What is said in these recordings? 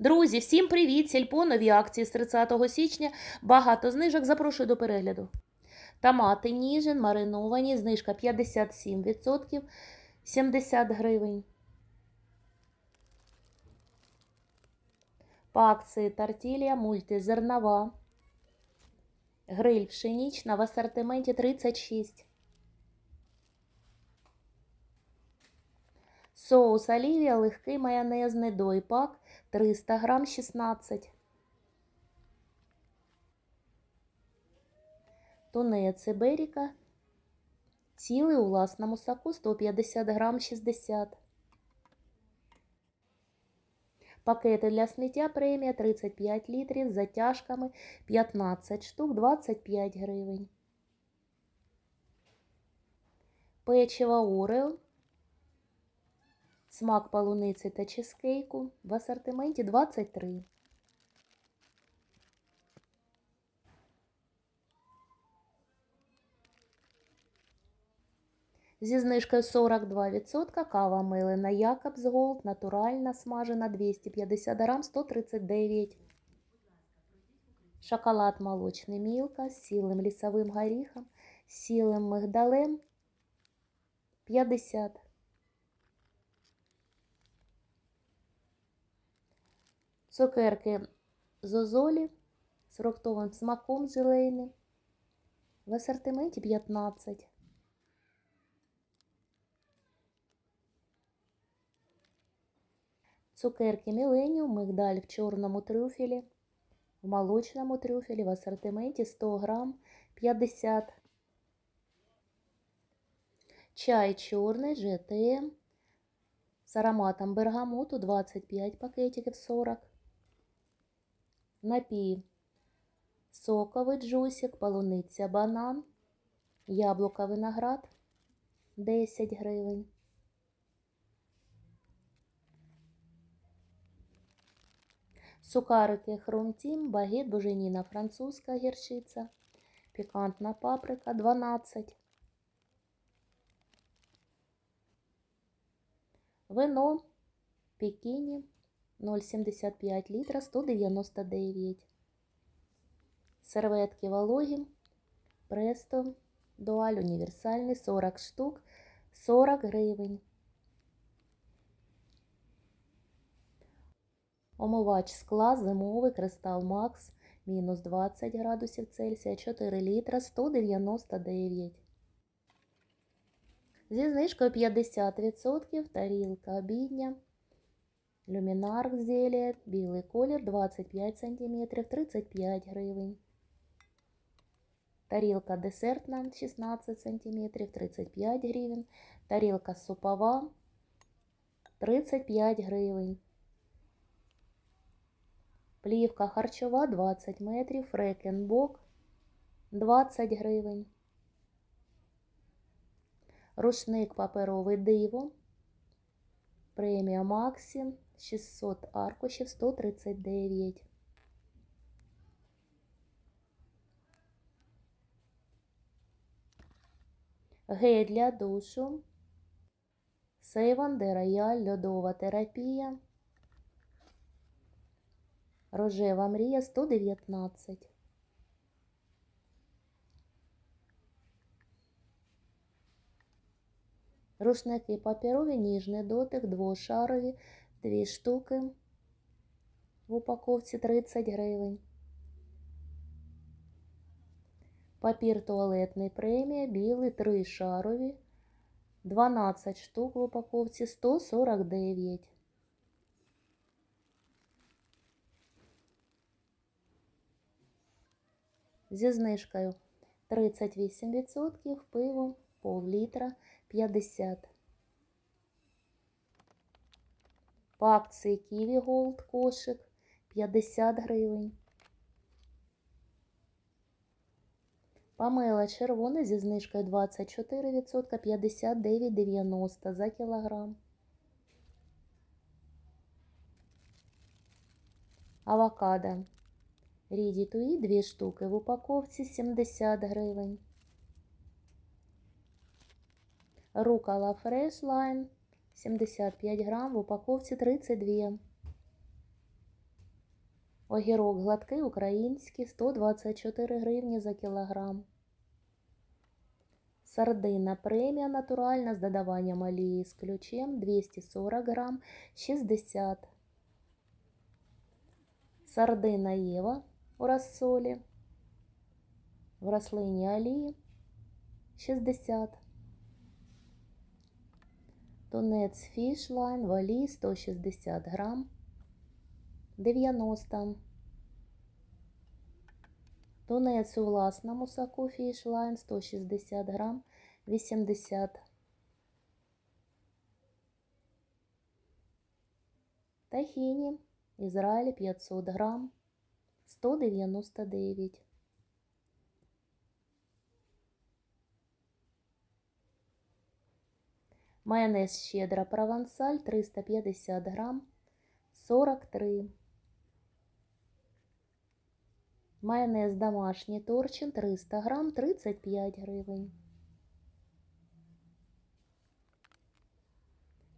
Друзі, всім привіт! Сільпо, нові акції з 30 січня. Багато знижок. Запрошую до перегляду. Томати Ніжин мариновані, знижка 57%, 70 гривень. По акції тартілія мультизернова. Гриль пшенічна в асортименті 36. Соус олівія легкий майонезний дойпак 300 грам 16. Тунець іберіка цілий у власному соку 150 грам 60. Пакети для сміття премія 35 літрів з затяжками 15 штук 25 гривень. Печиво Орео Смак полуниці та чизкейку в асортименті 23. Зі знижкою 42% кава милина Якобс Голд, натуральна, смажена 250 грам 139. Шоколад молочний Мілка з сілим лісовим горіхом, сілим мигдалем 50. Цукерки зозолі з фруктовим смаком желейним. В асортименті 15. Цукерки Міленіум, мигдаль в чорному трюфелі, в молочному трюфелі в асортименті 100 грам 50. Чай чорний ЖТМ з ароматом бергамоту 25 пакетиків 40. Напій соковий джусик, полуниця банан, яблука виноград 10 гривень. Сухарики хрумтім, багет, буженіна французька гірчиця, пікантна паприка 12. Вино пекіні 0,75 літра 199. Серветки вологі. Престо Дуаль універсальний 40 штук 40 гривень. Омивач скла зимовий Кристал Макс мінус 20 градусів Цельсія 4 літра 199. Зі знижкою 50% тарілка обідня. Люмінар зелія, білий колір 25 см 35 гривень. Тарілка десертна 16 см 35 гривень. Тарілка супова 35 гривень. Плівка харчова 20 метрів, фрекенбок 20 гривень. Рушник паперовий диво. Премія Максі 600 аркушів 139. Гель для душу. Сейван де рояль, льодова терапія. Рожева мрія 119. Рушники паперові, ніжний дотик, двошарові, дві штуки. В упаковці 30 гривень. Папір туалетний премія, білий, три шарові, 12 штук в упаковці 149. Зі знижкою 38% пиво пол-літра 50. По акції Ківі Голд кошик 50 гривень. Памела червона зі знижкою 24% 59,90 за кілограм. Авокадо. Ріді Туї 2 штуки в упаковці 70 гривень. Рукола Fresh Line 75 грам в упаковці 32. Огірок гладкий український 124 гривні за кілограм. Сардина премія натуральна з додаванням олії з ключем 240 грам 60. Сардина Єва у розсолі в рослині олії 60. Тунець фішлайн в олії 160 грам 90. Тунець у власному соку фішлайн 160 грам 80. Тахіні Ізраїль 500 грам 199. Майонез щедра провансаль 350 грам 43. Майонез домашній торчин 300 грам 35 гривень.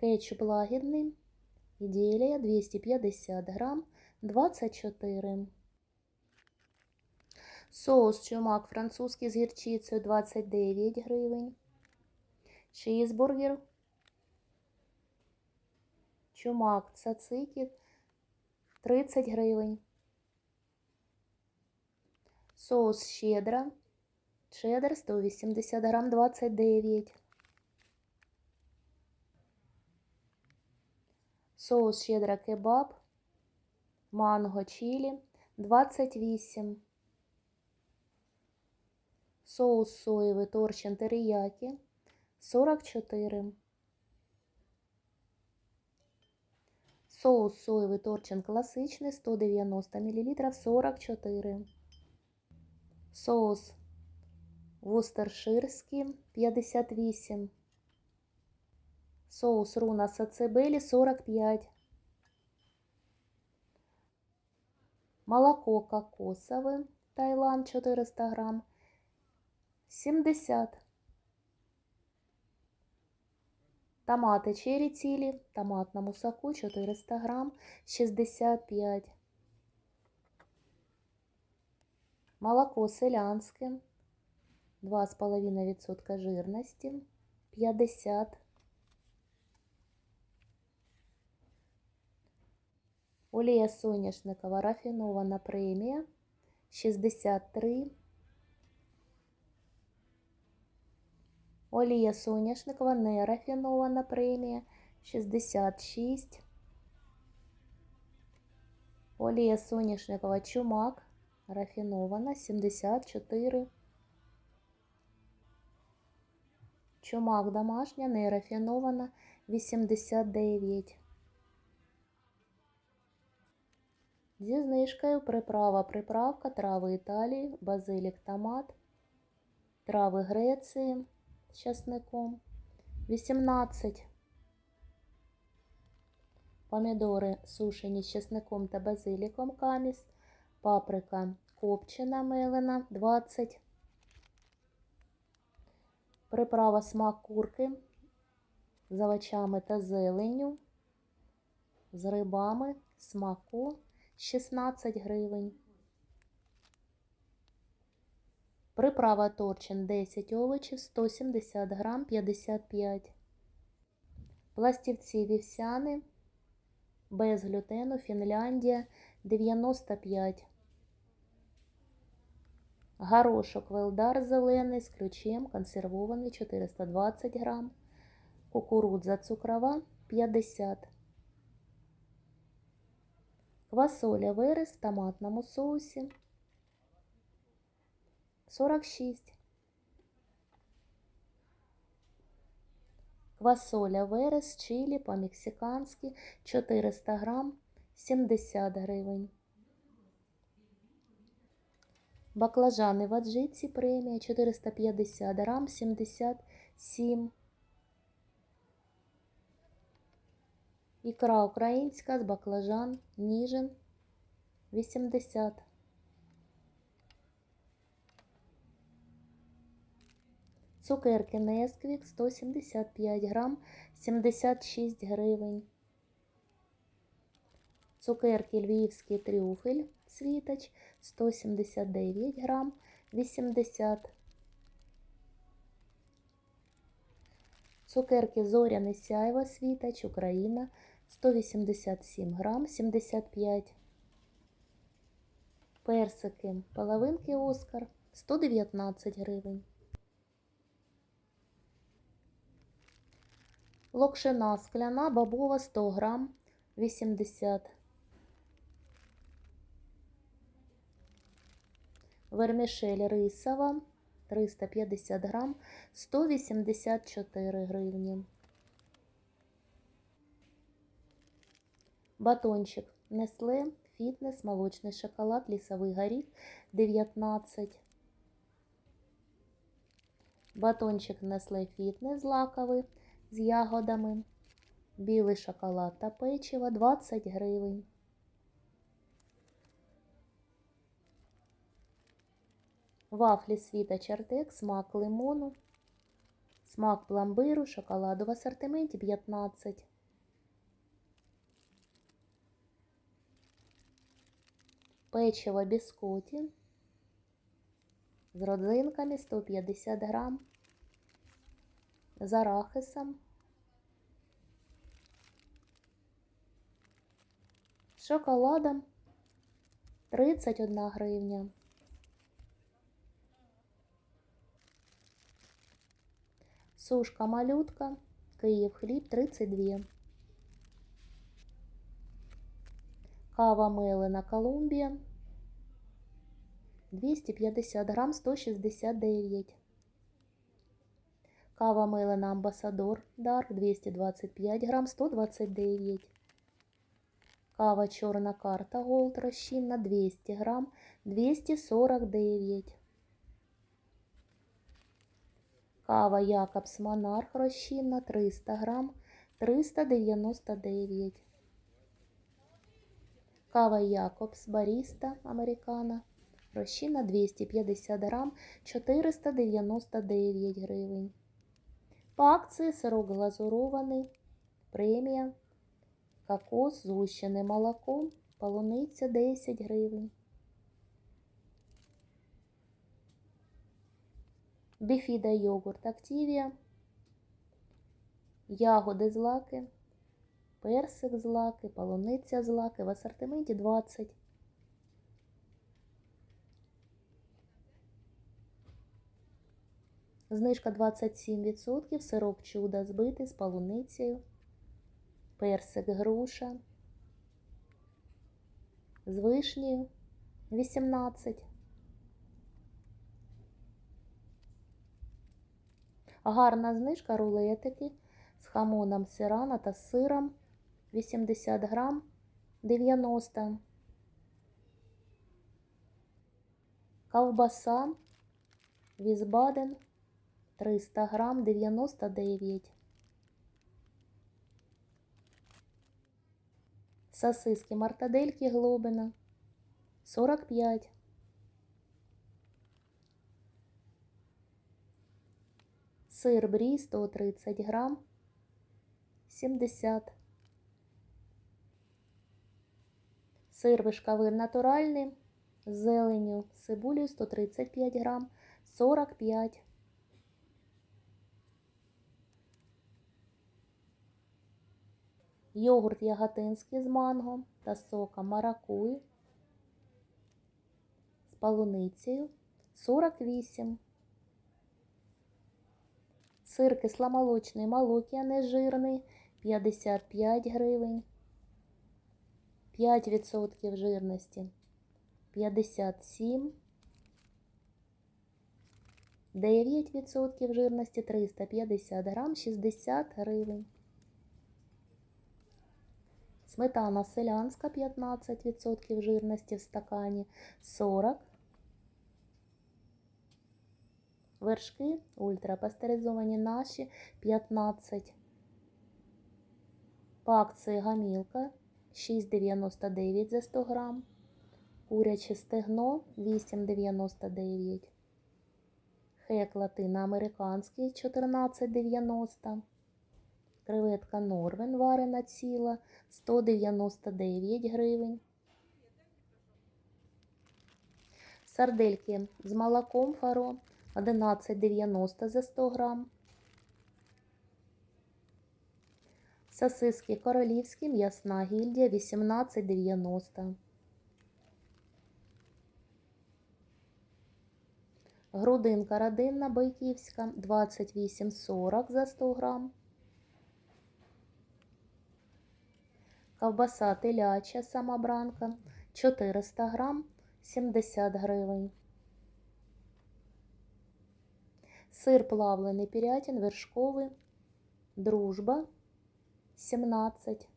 Кетчуп лагідний Ідеалія 250 грам 24. Соус чумак французький з гірчицею 29 гривень. Чизбургер. Чумак цацики 30 гривень. Соус щедра. Чеддер 180 грам 29. Соус щедра кебаб. Манго чилі 28. Соус соєвий торчин теріякі 44. Соус соєвий торчин класичний 190 мл 44. Соус вустерширський 58. Соус руна сацебелі 45. Молоко кокосове Таїланд 400 грам 70. Томати черри цілі томатному соку 400 грам 65. Молоко селянське 2,5% жирності 50. Олія соняшникова рафінована премія 63. Олія соняшникова нерафінована премія 66. Олія соняшникова чумак рафінована 74. Чумак домашня нерафінована 89. Зі знижкою приправа приправка трави Італії, базилік томат, трави Греції з часником 18. Помідори сушені з чесником та базиліком каміс, паприка копчена мелена 20. Приправа смак курки з овочами та зеленню, з рибами, смаку 16 гривень. Приправа торчин 10 овочів 170 грам 55. Пластівці вівсяни без глютену Фінляндія 95. Горошок Велдар зелений з ключем консервований 420 грам. Кукурудза цукрова 50. Квасоля верес в томатному соусі 46. Квасоля верес чилі по-мексиканськи 400 грам 70 гривень. Баклажани в аджиці премія 450 грам 77. Ікра українська з баклажан ніжин 80. Цукерки Несквік 175 грам 76 гривень. Цукерки львівський трюфель світоч 179 грам 80. Цукерки зоряне сяйво світоч Україна 187 грам 75. Персики половинки Оскар 119 гривень. Локшина скляна бобова 100 грам 80. Вермішель рисова 350 грам 184 гривні. Батончик Несле Фітнес, молочний шоколад, лісовий горіх 19. Батончик Несле Фітнес злаковий з ягодами. Білий шоколад та печиво 20 гривень. Вафлі світа Чартек, смак лимону, смак пломбиру, шоколаду в асортименті 15. Печиво біскоті з родзинками 150 грам, з арахисом, з шоколадом 31 гривня. Сушка малютка, Київ хліб 32. Кава мелена Колумбія 250 грам 169. Кава мелена Амбасадор Дарк 225 грам 129. Кава чорна карта Голд розчинна 200 грам 249. Кава Якобс Монарх розчинна 300 грам 399. Кава Якобс Баріста Американа розчинна 250 грам 499 гривень. По акції сирок глазурований, премія, кокос, згущене молоко, полуниця 10 гривень. Біфіда йогурт Активія, ягоди злаки, персик злаки, полуниця злаки в асортименті 20. Знижка 27%, сироп чудо збитий з полуницею, персик груша, з вишнею 18. Гарна знижка рулетики з хамоном сирана та сиром 80 грам 90. Ковбаса Візбаден 300 грам 99. Сосиски мартадельки Глобина 45. Сир брі 130 грам 70. Сир вишковир натуральний з зеленю з цибулею 135 грам 45. Йогурт яготинський з манго та соком маракуй з полуницею 48. Сир кисломолочний молокія нежирний 55 гривень. 5% жирності 57. 9% жирності 350 грам 60 гривень. Сметана селянська 15% жирності в стакані 40. Вершки ультрапастеризовані наші 15. По акції гамілка 6,99 за 100 грам. Куряче стегно 8,99. Хек латиноамериканський 14,90. Креветка Норвен варена ціла 199 гривень. Сардельки з молоком фаро 11,90 за 100 грам. Сосиски королівські м'ясна гільдія 18,90. Грудинка родинна бойківська 28,40 за 100 грам. Ковбаса теляча самобранка 400 грам 70 гривень. Сир плавлений пірятін вершковий. Дружба 17.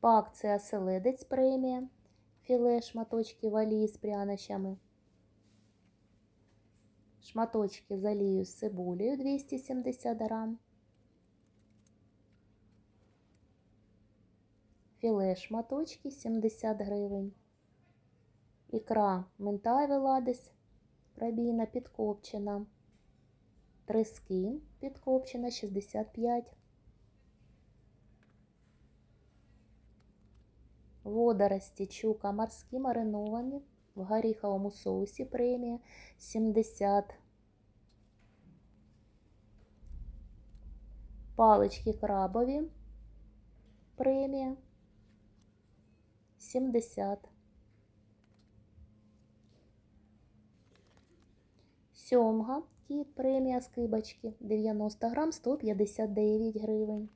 По акції оселедець премія. Філе шматочки валії з прянощами. Шматочки з олією з цибулею 270 грам. Філе шматочки 70 гривень. Ікра мента веладес пробійна підкопчена. Трески підкопчена 65. Водорості чука морські мариновані в горіховому соусі премія 70. Палички крабові премія 70. Сьомга кіт премія скибочки 90 грам 159 гривень.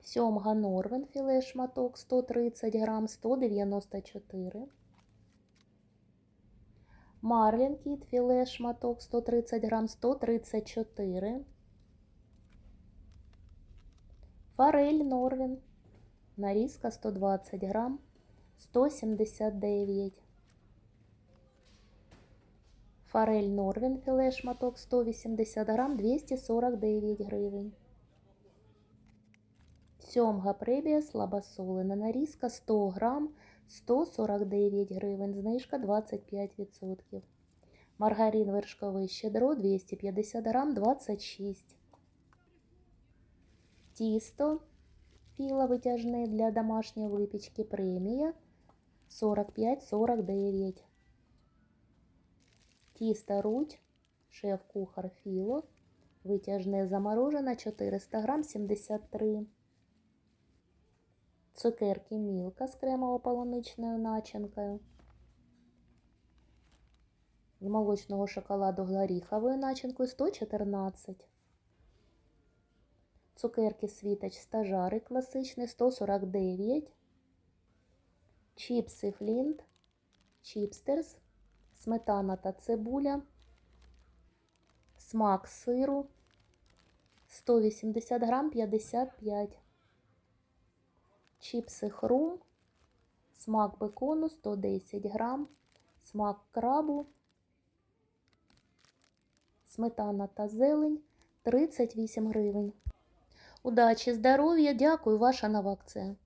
Сьомга Норвен філе шматок 130 грам 194. Марлін кіт філе шматок 130 грам 134. Форель Норвен нарізка 120 грам 179. Форель Норвен філе шматок 180 грам 249 гривень. Сьомга пребія слабосолена нарізка 100 грам 149 гривень, знижка 25%. Маргарин вершковий щедро 250 грам 26. Тісто філа витяжне для домашньої випічки премія 45-49. Тісто руть, шеф-кухар філо, витяжне заморожене 400 грам 73. Цукерки Мілка з кремово-полуничною начинкою. З молочного шоколаду горіховою начинкою 114. Цукерки Світоч стажари класичні 149. Чіпси Флінт. Чіпстерс. Сметана та цибуля. Смак сиру 180 грам 55. Чіпси хрум, смак бекону 110 грам, смак крабу, сметана та зелень 38 гривень. Удачі, здоров'я, дякую, ваша нова акція.